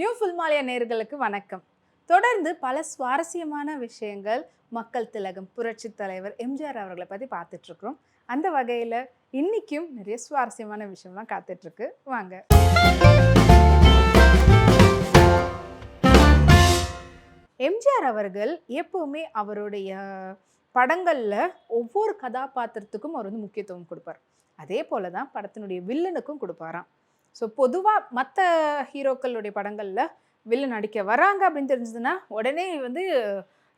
New ஃபுல்மாலியா நேர்களுக்கு வணக்கம். தொடர்ந்து பல சுவாரஸ்யமான விஷயங்கள் மக்கள் திலகம் புரட்சி தலைவர் எம்ஜிஆர் அவர்களை பற்றி பார்த்துட்ருக்குறோம். அந்த வகையில் இன்றைக்கும் நிறைய சுவாரஸ்யமான விஷயம்லாம் காத்துட்ருக்கு. வாங்க. எம்ஜிஆர் அவர்கள் எப்போவுமே அவருடைய படங்களில் ஒவ்வொரு கதாபாத்திரத்துக்கும் அவர் வந்து முக்கியத்துவம் கொடுப்பார். அதே போல தான் படத்தினுடைய வில்லனுக்கும் கொடுப்பாராம். ஸோ பொதுவாக மற்ற ஹீரோக்களுடைய படங்களில் வில்லன் அடிக்க வராங்க அப்படின்னு தெரிஞ்சதுன்னா உடனே வந்து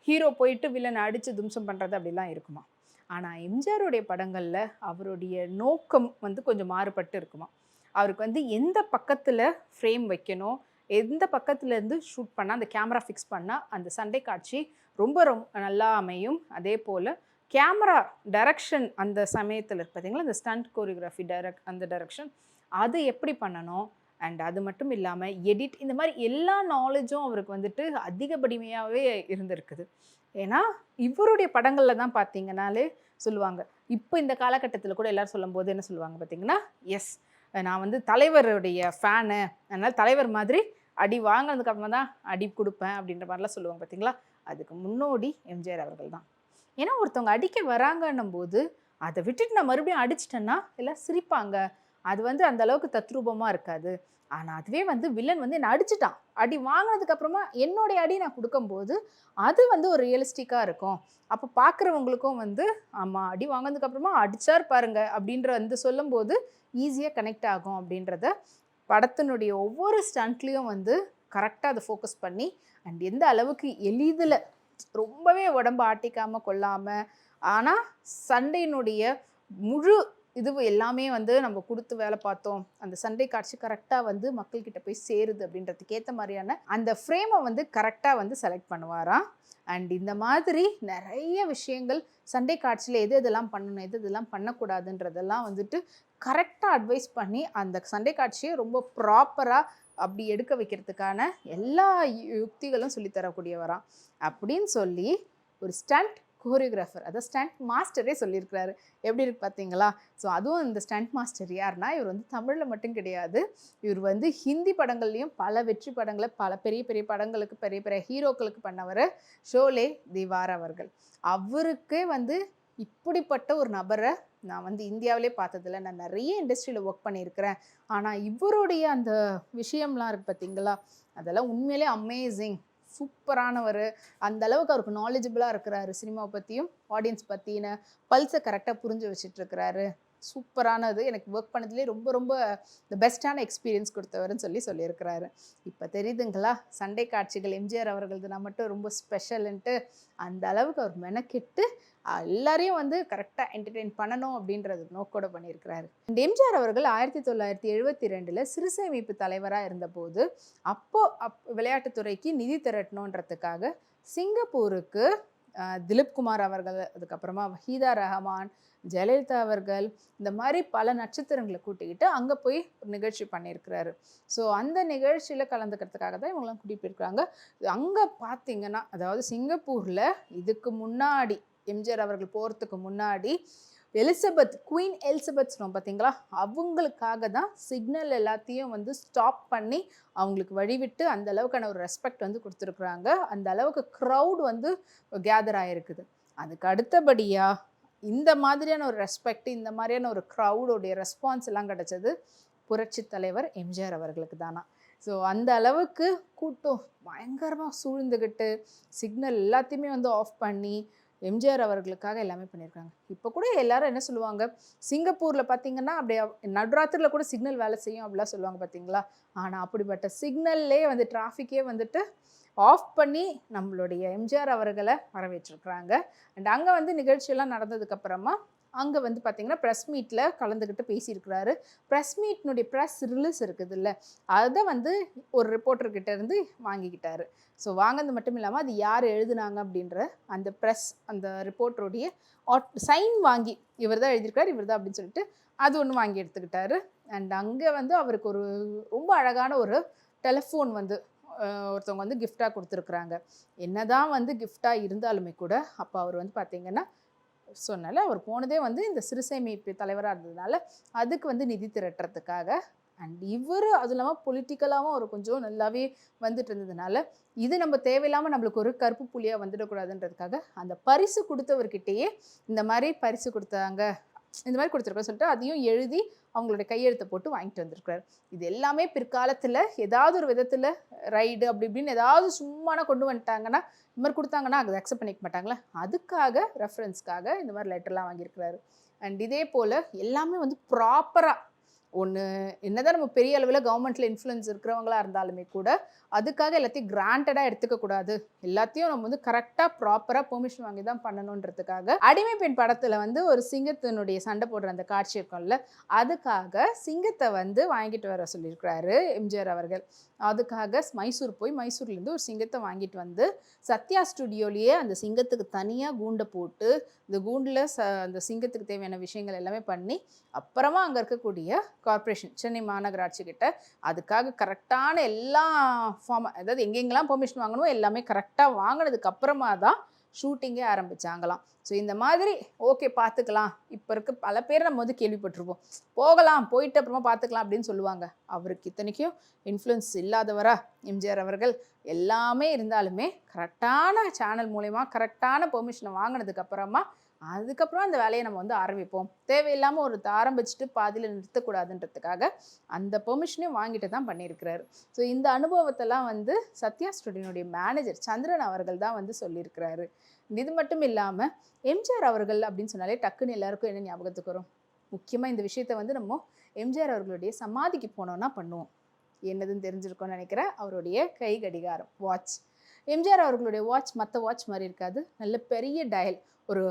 ஹீரோ போயிட்டு வில்லனை அடித்து தும்சம் பண்ணுறது அப்படிலாம் இருக்குமா? ஆனால் எம்ஜிஆருடைய படங்களில் அவருடைய நோக்கம் வந்து கொஞ்சம் மாறுபட்டு இருக்குமா? அவருக்கு வந்து எந்த பக்கத்தில் ஃப்ரேம் வைக்கணும் எந்த பக்கத்துலேருந்து ஷூட் பண்ணால் அந்த கேமரா ஃபிக்ஸ் பண்ணால் அந்த சண்டை காட்சி ரொம்ப ரொம்ப நல்லா அமையும். அதே போல் கேமரா டைரக்ஷன் அந்த சமயத்தில் பார்த்தீங்களா அந்த ஸ்டண்ட் கோரியோகிராஃபி டைரக்ட் அந்த டைரக்ஷன் அது எப்படி பண்ணணும்? அண்ட் அது மட்டும் இல்லாமல் எடிட் இந்த மாதிரி எல்லா நாலேஜும் அவருக்கு வந்துட்டு அதிகப்படிமையாகவே இருந்திருக்குது. ஏன்னா இவருடைய படங்களில் தான் பார்த்தீங்கனாலே சொல்லுவாங்க. இப்போ இந்த காலகட்டத்தில் கூட எல்லாரும் சொல்லும்போது என்ன சொல்லுவாங்க பார்த்தீங்கன்னா எஸ் நான் வந்து தலைவருடைய ஃபேனு அதனால் தலைவர் மாதிரி அடி வாங்கினதுக்கு அப்புறமா தான் அடி கொடுப்பேன் அப்படின்ற மாதிரிலாம் சொல்லுவாங்க பார்த்தீங்களா? அதுக்கு முன்னோடி எம்ஜிஆர் அவர்கள் தான். ஏன்னா ஒருத்தவங்க அடிக்க வராங்கன்னும் போது அதை விட்டுட்டு நான் மறுபடியும் அடிச்சிட்டேன்னா எல்லாம் சிரிப்பாங்க. அது வந்து அந்த அளவுக்கு தத்ரூபமாக இருக்காது. ஆனால் அதுவே வந்து வில்லன் வந்து என்னை அடிச்சிட்டான். அடி வாங்கினதுக்கு அப்புறமா என்னுடைய அடி நான் கொடுக்கும்போது அது வந்து ஒரு ரியலிஸ்டிக்காக இருக்கும். அப்போ பார்க்குறவங்களுக்கும் வந்து ஆமாம் அடி வாங்கினதுக்கு அப்புறமா அடிச்சார் பாருங்க அப்படின்ற வந்து சொல்லும்போது ஈஸியாக கனெக்ட் ஆகும் அப்படின்றத படத்தினுடைய ஒவ்வொரு ஸ்டண்ட்லேயும் வந்து கரெக்டாக அதை ஃபோக்கஸ் பண்ணி அண்ட் எந்த அளவுக்கு எளிதில் ரொம்பவே உடம்பு ஆட்டிக்காமல் கொள்ளாமல் ஆனால் சண்டையினுடைய முழு இது எல்லாமே வந்து நம்ம கொடுத்து வேலை பார்த்தோம். அந்த சண்டை காட்சி கரெக்டாக வந்து மக்கள்கிட்ட போய் சேருது அப்படின்றதுக்கு ஏற்ற மாதிரியான அந்த ஃப்ரேமை வந்து கரெக்டாக வந்து செலக்ட் பண்ணுவாராம். அண்ட் இந்த மாதிரி நிறைய விஷயங்கள் சண்டை காட்சியில் எது எதெல்லாம் பண்ணணும் எது எதெல்லாம் பண்ணக்கூடாதுன்றதெல்லாம் வந்துட்டு கரெக்டாக அட்வைஸ் பண்ணி அந்த சண்டை காட்சியை ரொம்ப ப்ராப்பராக அப்படி எடுக்க வைக்கிறதுக்கான எல்லா யுக்திகளும் சொல்லித்தரக்கூடியவராம். அப்படின்னு சொல்லி ஒரு ஸ்டண்ட் கோரியோகிராஃபர் அதாவது ஸ்டண்ட் மாஸ்டரே சொல்லியிருக்கிறாரு. எப்படி இருக்கு பார்த்தீங்களா? ஸோ அதுவும் இந்த ஸ்டண்ட் மாஸ்டர் யாருன்னா இவர் வந்து தமிழில் மட்டும் கிடையாது. இவர் வந்து ஹிந்தி படங்கள்லையும் பல வெற்றி படங்களை பல பெரிய பெரிய படங்களுக்கு பெரிய பெரிய ஹீரோக்களுக்கு பண்ணவர் ஷோலே திவார் அவர்கள். அவருக்கே வந்து இப்படிப்பட்ட ஒரு நபரை நான் வந்து இந்தியாவிலே பார்த்ததில்ல. நான் நிறைய இண்டஸ்ட்ரியில் ஒர்க் பண்ணியிருக்கிறேன். ஆனால் இவருடைய அந்த விஷயம்லாம் இருக்குது பார்த்தீங்களா? அதெல்லாம் உண்மையிலே அமேசிங் சூப்பரானவர். அந்த அளவுக்கு அவருக்கு நாலேஜபிளாக இருக்கிறாரு. சினிமாவை பற்றியும் ஆடியன்ஸ் பற்றின பல்ஸை கரெக்டாக புரிஞ்சு வச்சுட்டு இருக்கிறாரு சூப்பரானது. எனக்கு ஒர்க் பண்ணதுலேயே ரொம்ப ரொம்ப த பெஸ்ட்டான எக்ஸ்பீரியன்ஸ் கொடுத்தவர்னு சொல்லி சொல்லியிருக்கிறாரு. இப்போ தெரியுதுங்களா? சண்டை காட்சிகள் எம்ஜிஆர் அவர்களது நான் மட்டும் ரொம்ப ஸ்பெஷல்ன்ட்டு அந்த அளவுக்கு அவர் மெனக்கெட்டு எல்லாரையும் வந்து கரெக்டாக என்டர்டெயின் பண்ணணும் அப்படின்றது நோக்கோட பண்ணியிருக்கிறாரு. இந்த எம்ஜிஆர் அவர்கள் ஆயிரத்தி தொள்ளாயிரத்தி எழுபத்தி ரெண்டில் சிறுசேமிப்பு தலைவராக இருந்தபோது அப்போது அப் விளையாட்டுத்துறைக்கு நிதி திரட்டணுன்றதுக்காக சிங்கப்பூருக்கு திலீப் குமார் அவர்கள் அதுக்கப்புறமா வஹீதா ரஹமான் ஜெயலலிதா அவர்கள் இந்த மாதிரி பல நட்சத்திரங்களை கூட்டிக்கிட்டு அங்கே போய் ஒரு நிகழ்ச்சி பண்ணியிருக்கிறாரு. ஸோ அந்த நிகழ்ச்சியில் கலந்துக்கிறதுக்காக தான் இவங்களாம் கூட்டிகிட்டு போயிருக்கிறாங்க அங்கே பார்த்தீங்கன்னா அதாவது சிங்கப்பூரில் இதுக்கு முன்னாடி எம்ஜிஆர் அவர்கள் போகிறதுக்கு முன்னாடி எலிசபெத் குவீன் எலிசபெத் சொன்னோம் பார்த்தீங்களா அவங்களுக்காக தான் சிக்னல் எல்லாத்தையும் வந்து ஸ்டாப் பண்ணி அவங்களுக்கு வழிவிட்டு அந்த அளவுக்கான ஒரு ரெஸ்பெக்ட் வந்து கொடுத்துருக்குறாங்க. அந்த அளவுக்கு க்ரௌட் வந்து கேதர் ஆகிருக்குது அதுக்கு அடுத்தபடியாக இந்த மாதிரியான ஒரு ரெஸ்பெக்ட் இந்த மாதிரியான ஒரு க்ரௌடோடைய ரெஸ்பான்ஸ் எல்லாம் கிடச்சது புரட்சி தலைவர் எம்ஜிஆர் அவர்களுக்கு தானா. ஸோ அந்த அளவுக்கு கூட்டம் பயங்கரமாக சூழ்ந்துக்கிட்டு சிக்னல் எல்லாத்தையுமே வந்து ஆஃப் பண்ணி எம்ஜிஆர் அவர்களுக்காக எல்லாமே பண்ணியிருக்காங்க. இப்போ கூட எல்லாரும் என்ன சொல்லுவாங்க? சிங்கப்பூரில் பார்த்தீங்கன்னா அப்படியே நடுராத்திரியில் கூட சிக்னல் வேலை செய்யும் அப்படிலாம் சொல்லுவாங்க பார்த்தீங்களா ஆனால் அப்படிப்பட்ட சிக்னல்லே வந்து டிராஃபிக்கே வந்துட்டு ஆஃப் பண்ணி நம்மளுடைய எம்ஜிஆர் அவர்களை வரவேற்றிருக்கிறாங்க. அண்ட் அங்கே வந்து நிகழ்ச்சியெல்லாம் நடந்ததுக்கப்புறமா அங்கே வந்து பார்த்திங்கன்னா ப்ரெஸ் மீட்டில் கலந்துக்கிட்டு பேசியிருக்கிறாரு. ப்ரெஸ் மீட்னுடைய ப்ரெஸ் ரிலீஸ் இருக்குது இல்லை அதை வந்து ஒரு ரிப்போர்ட்டர்கிட்ட இருந்து வாங்கிக்கிட்டாரு. ஸோ வாங்கினது மட்டும் இல்லாமல் அது யார் எழுதுனாங்க அப்படின்ற அந்த ப்ரெஸ் அந்த ரிப்போர்ட்டருடைய ஆட் சைன் வாங்கி இவர் தான் எழுதியிருக்காரு இவர் தான் அப்படின்னு சொல்லிட்டு அது ஒன்று வாங்கி எடுத்துக்கிட்டாரு. அண்ட் அங்கே வந்து அவருக்கு ஒரு ரொம்ப அழகான ஒரு டெலிஃபோன் வந்து ஒருத்தவங்க வந்து கிஃப்டாக கொடுத்துருக்குறாங்க. என்னதான் வந்து கிஃப்டாக இருந்தாலுமே கூட அப்போ அவர் வந்து பார்த்திங்கன்னா சொன்னால அவர் போனதே வந்து இந்த சிறுசேமிப்பு தலைவராக இருந்ததுனால அதுக்கு வந்து நிதி திரட்டுறதுக்காக அண்ட் இவர் அது இல்லாமல் பொலிட்டிக்கலாகவும் அவர் கொஞ்சம் நல்லாவே வந்துட்டு இருந்ததுனால இது நம்ம தேவையில்லாமல் நம்மளுக்கு ஒரு கருப்பு புள்ளியாக வந்துடக்கூடாதுன்றதுக்காக அந்த பரிசு கொடுத்தவர்கிட்டயே இந்த மாதிரி பரிசு கொடுத்தாங்க இந்த மாதிரி கொடுத்துருக்கோம் சொல்லிட்டு அதையும் எழுதி அவங்களுடைய கையெழுத்தை போட்டு வாங்கிட்டு வந்திருக்கிறார். இது எல்லாமே பிற்காலத்தில் ஏதாவது ஒரு விதத்தில் ரைடு அப்படி இப்படின்னு ஏதாவது சும்மான கொண்டு வந்துட்டாங்கன்னா இந்த மாதிரி கொடுத்தாங்கன்னா அதை அக்செப்ட் பண்ணிக்க மாட்டாங்களே? அதுக்காக ரெஃபரன்ஸ்க்காக இந்த மாதிரி லெட்டர்லாம் வாங்கியிருக்கிறாரு. அண்ட் இதே போல் எல்லாமே வந்து ப்ராப்பராக ஒன்று என்னதான் நம்ம பெரிய அளவில் கவர்மெண்ட்டில் இன்ஃப்ளூயன்ஸ் இருக்கிறவங்களா இருந்தாலுமே கூட அதுக்காக எல்லாத்தையும் கிராண்டடாக எடுத்துக்கக்கூடாது எல்லாத்தையும் நம்ம வந்து கரெக்டாக ப்ராப்பராக பெர்மிஷன் வாங்கி தான் பண்ணணுன்றதுக்காக அடிமை பெண் படத்தில் வந்து ஒரு சிங்கத்தினுடைய சண்டை போடுற அந்த காட்சி இருக்கும்ல அதுக்காக சிங்கத்தை வந்து வாங்கிட்டு வர சொல்லியிருக்கிறாரு எம்ஜிஆர் அவர்கள். அதுக்காக மைசூர் போய் மைசூர்லேருந்து ஒரு சிங்கத்தை வாங்கிட்டு வந்து சத்யா ஸ்டுடியோலேயே அந்த சிங்கத்துக்கு தனியாக கூண்டை போட்டு இந்த கூண்டில் ச அந்த சிங்கத்துக்கு தேவையான விஷயங்கள் எல்லாமே பண்ணி அப்புறமா அங்கே இருக்கக்கூடிய கார்ப்பரேஷன் சென்னை மாநகராட்சி கிட்ட அதுக்காக கரெக்டான எல்லா ஃபார்ம் அதாவது எங்கெங்கெல்லாம் பெர்மிஷன் வாங்கணுமோ எல்லாமே கரெக்டாக வாங்கினதுக்கு அப்புறமா தான் ஷூட்டிங்கே ஆரம்பிச்சாங்களாம். ஸோ இந்த மாதிரி ஓகே பார்த்துக்கலாம் இப்போ இருக்க பல பேர் நம்ம வந்து கேள்விப்பட்டிருப்போம். போகலாம் போயிட்டு அப்புறமா பார்த்துக்கலாம் அப்படின்னு சொல்லுவாங்க. அவருக்கு இத்தனைக்கும் இன்ஃப்ளூயன்ஸ் இல்லாதவரா எம்ஜிஆர் அவர்கள் எல்லாமே இருந்தாலுமே கரெக்டான சேனல் மூலயமா கரெக்டான பெர்மிஷனை வாங்கினதுக்கு அப்புறமா அதுக்கப்புறம் அந்த வேலையை நம்ம வந்து ஆரம்பிப்போம். தேவையில்லாமல் ஒரு ஆரம்பிச்சுட்டு பாதியில் நிறுத்தக்கூடாதுன்றதுக்காக அந்த பெர்மிஷனையும் வாங்கிட்டு தான் பண்ணியிருக்கிறாரு. ஸோ இந்த அனுபவத்தெல்லாம் வந்து சத்யா ஸ்டுடியோனுடைய மேனேஜர் சந்திரன் அவர்கள் தான் வந்து சொல்லியிருக்கிறாரு. இது மட்டும் இல்லாமல் எம்ஜிஆர் அவர்கள் அப்படின்னு சொன்னாலே டக்குன்னு எல்லாருக்கும் என்ன ஞாபகத்துக்கு வரும்? முக்கியமாக இந்த விஷயத்த வந்து நம்ம எம்ஜிஆர் அவர்களுடைய சமாதிக்கு போனோன்னா பண்ணுவோம். என்னதுன்னு தெரிஞ்சிருக்கோம்னு நினைக்கிறேன் அவருடைய கை கடிகாரம் வாட்ச் எம்ஜிஆர் அவர்களுடைய வாட்ச் மற்ற வாட்ச் மாதிரி இருக்காது. நல்ல பெரிய டயல் ஒரு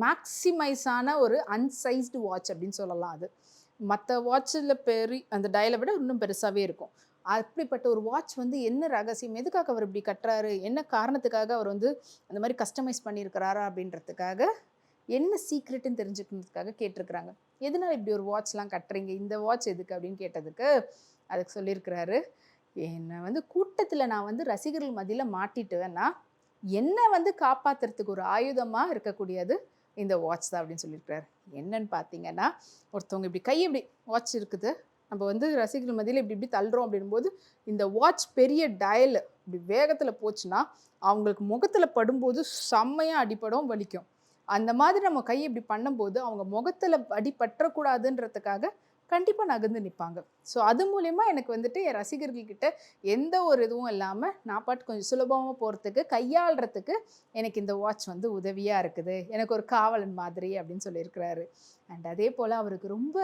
மேக்சிமைஸான ஒரு அன்சைஸ்டு வாட்ச் அப்படின்னு சொல்லலாம் அது. மற்ற வாட்சில் பெரிய அந்த டயலை விட இன்னும் பெருசாகவே இருக்கும். அப்படிப்பட்ட ஒரு வாட்ச் வந்து என்ன ரகசியம்? எதுக்காக அவர் இப்படி கட்டுறாரு? என்ன காரணத்துக்காக அவர் வந்து அந்த மாதிரி கஸ்டமைஸ் பண்ணியிருக்கிறாரா அப்படின்றதுக்காக என்ன சீக்ரெட்டுன்னு தெரிஞ்சுக்கிறதுக்காக கேட்டிருக்கிறாங்க. எதனால் இப்படி ஒரு வாட்ச்லாம் கட்டுறீங்க? இந்த வாட்ச் எதுக்கு அப்படின்னு கேட்டதுக்கு அதுக்கு சொல்லியிருக்கிறாரு. என்னை வந்து கூட்டத்தில் நான் வந்து ரசிகர்கள் மதியில் மாட்டிட்டுவேன்னா என்னை வந்து காப்பாற்றுறதுக்கு ஒரு ஆயுதமாக இருக்கக்கூடியது இந்த வாட்ச் தான் அப்படின்னு சொல்லியிருக்கிறாரு. என்னன்னு பார்த்தீங்கன்னா ஒருத்தவங்க இப்படி கை இப்படி வாட்ச் இருக்குது. நம்ம வந்து ரசிகர்கள் மதியில் இப்படி இப்படி தள்ளுறோம் அப்படின்போது இந்த வாட்ச் பெரிய டயல் இப்படி வேகத்தில் போச்சுன்னா அவங்களுக்கு முகத்தில் படும்போது செம்மையாக அடிப்படும் வலிக்கும். அந்த மாதிரி நம்ம கை இப்படி பண்ணும்போது அவங்க முகத்தில் அடிபற்றக்கூடாதுன்றதுக்காக கண்டிப்பாக நகர்ந்து நிற்பாங்க ஸோ அது மூலயமா எனக்கு வந்துட்டு என் ரசிகர்கள்கிட்ட எந்த ஒரு இதுவும் இல்லாமல் நான் பாட்டு கொஞ்சம் சுலபமாக போகிறதுக்கு கையாளுறதுக்கு எனக்கு இந்த வாட்ச் வந்து உதவியாக இருக்குது. எனக்கு ஒரு காவலன் மாதிரி அப்படின்னு சொல்லியிருக்கிறாரு. அண்ட் அதே போல் அவருக்கு ரொம்ப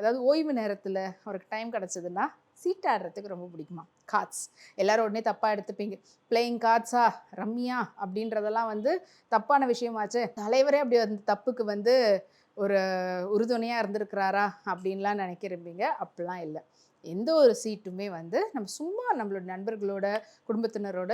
அதாவது ஓய்வு நேரத்தில் அவருக்கு டைம் கிடச்சதுன்னா சீட் ஆடுறதுக்கு ரொம்ப பிடிக்குமா? கார்ட்ஸ் எல்லாரும் உடனே தப்பாக எடுத்துப்பீங்க. பிளேயிங் கார்ட்ஸா ரம்மியா அப்படின்றதெல்லாம் வந்து தப்பான விஷயமாச்சு. தலைவரே அப்படி அந்த தப்புக்கு வந்து ஒரு உறுதுணையாக இருந்திருக்கிறாரா அப்படின்லாம் நினைக்கிறப்பீங்க அப்படிலாம் இல்லை. எந்த ஒரு சீட்டுமே வந்து நம்ம சும்மா நம்மளோட நண்பர்களோட குடும்பத்தினரோட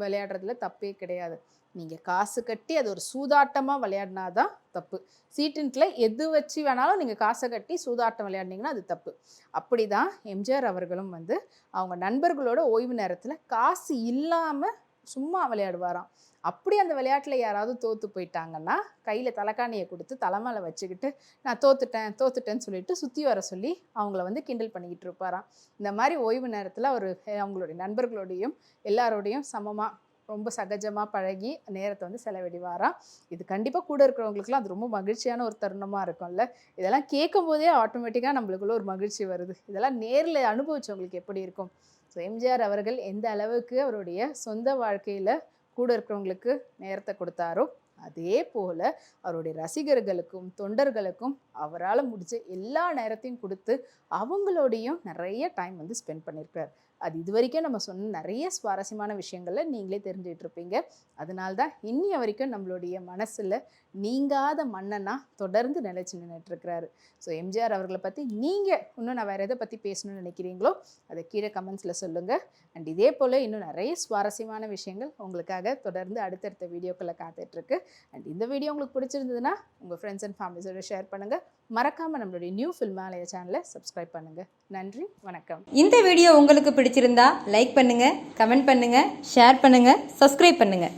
விளையாடுறதுல தப்பே கிடையாது. நீங்கள் காசு கட்டி அது ஒரு சூதாட்டமாக விளையாடினா தான் தப்பு. சீட்டுன்ட்டில் எது வச்சு வேணாலும் நீங்கள் காசை கட்டி சூதாட்டம் விளையாடினீங்கன்னா அது தப்பு. அப்படி தான் எம்ஜிஆர் அவர்களும் வந்து அவங்க நண்பர்களோட ஓய்வு நேரத்தில் காசு இல்லாமல் சும்மா விளையாடுவாராம். அப்படி அந்த விளையாட்டில் யாராவது தோற்று போயிட்டாங்கன்னா கையில் தலைக்காணியை கொடுத்து தலைமையில் வச்சுக்கிட்டு நான் தோத்துட்டேன் தோத்துட்டேன்னு சொல்லிட்டு சுற்றி வர சொல்லி அவங்கள வந்து கிண்டல் பண்ணிக்கிட்டு இருப்பாராம். இந்த மாதிரி ஓய்வு நேரத்தில் அவர் அவங்களுடைய நண்பர்களோடையும் எல்லாரோடையும் சமமாக ரொம்ப சகஜமாக பழகி நேரத்தை வந்து செலவிடுவாராம். இது கண்டிப்பாக கூட இருக்கிறவங்களுக்குலாம் அது ரொம்ப மகிழ்ச்சியான ஒரு தருணமாக இருக்கும்ல. இதெல்லாம் கேட்கும் போதே ஆட்டோமேட்டிக்காக நம்மளுக்குள்ள ஒரு மகிழ்ச்சி வருது. இதெல்லாம் நேரில் அனுபவிச்சவங்களுக்கு எப்படி இருக்கும்? ஸோ எம்ஜிஆர் அவர்கள் எந்த அளவுக்கு அவருடைய சொந்த வாழ்க்கையில் கூட இருக்கிறவங்களுக்கு நேரத்தை கொடுத்தாரோ அதே போல் அவருடைய ரசிகர்களுக்கும் தொண்டர்களுக்கும் அவரால் முடிஞ்ச எல்லா நேரத்தையும் கொடுத்து அவங்களோடையும் நிறைய டைம் வந்து ஸ்பெண்ட் பண்ணியிருக்கார் அது இது வரைக்கும் நம்ம சொன்ன நிறைய சுவாரஸ்யமான விஷயங்களை நீங்களே தெரிஞ்சுக்கிட்டு இருப்பீங்க. அதனால தான் வரைக்கும் நம்மளுடைய மனசில் நீங்காத மன்னனா தொடர்ந்து நிலைச்சு நின்றுட்டுருக்கிறாரு ஸோ எம்ஜிஆர் அவர்களை பற்றி நீங்கள் இன்னும் நான் வேறு எதை பற்றி பேசணும்னு நினைக்கிறீங்களோ அதை கீழே கமெண்ட்ஸில் சொல்லுங்கள் அண்ட் இதே போல் இன்னும் நிறைய சுவாரஸ்யமான விஷயங்கள் உங்களுக்காக தொடர்ந்து அடுத்தடுத்த வீடியோக்களை காத்துட்ருக்கு அண்ட் இந்த வீடியோ உங்களுக்கு பிடிச்சிருந்ததுன்னா உங்கள் ஃப்ரெண்ட்ஸ் அண்ட் ஃபேமிலிஸோட ஷேர் பண்ணுங்கள் மறக்காமல் நம்மளுடைய நியூ ஃபில்மாலய சேனலை சப்ஸ்கிரைப் பண்ணுங்கள் நன்றி வணக்கம். இந்த வீடியோ உங்களுக்கு பிடிச்சிருந்தா லைக் பண்ணுங்க கமெண்ட் பண்ணுங்க ஷேர் பண்ணுங்க சப்ஸ்கிரைப் பண்ணுங்க.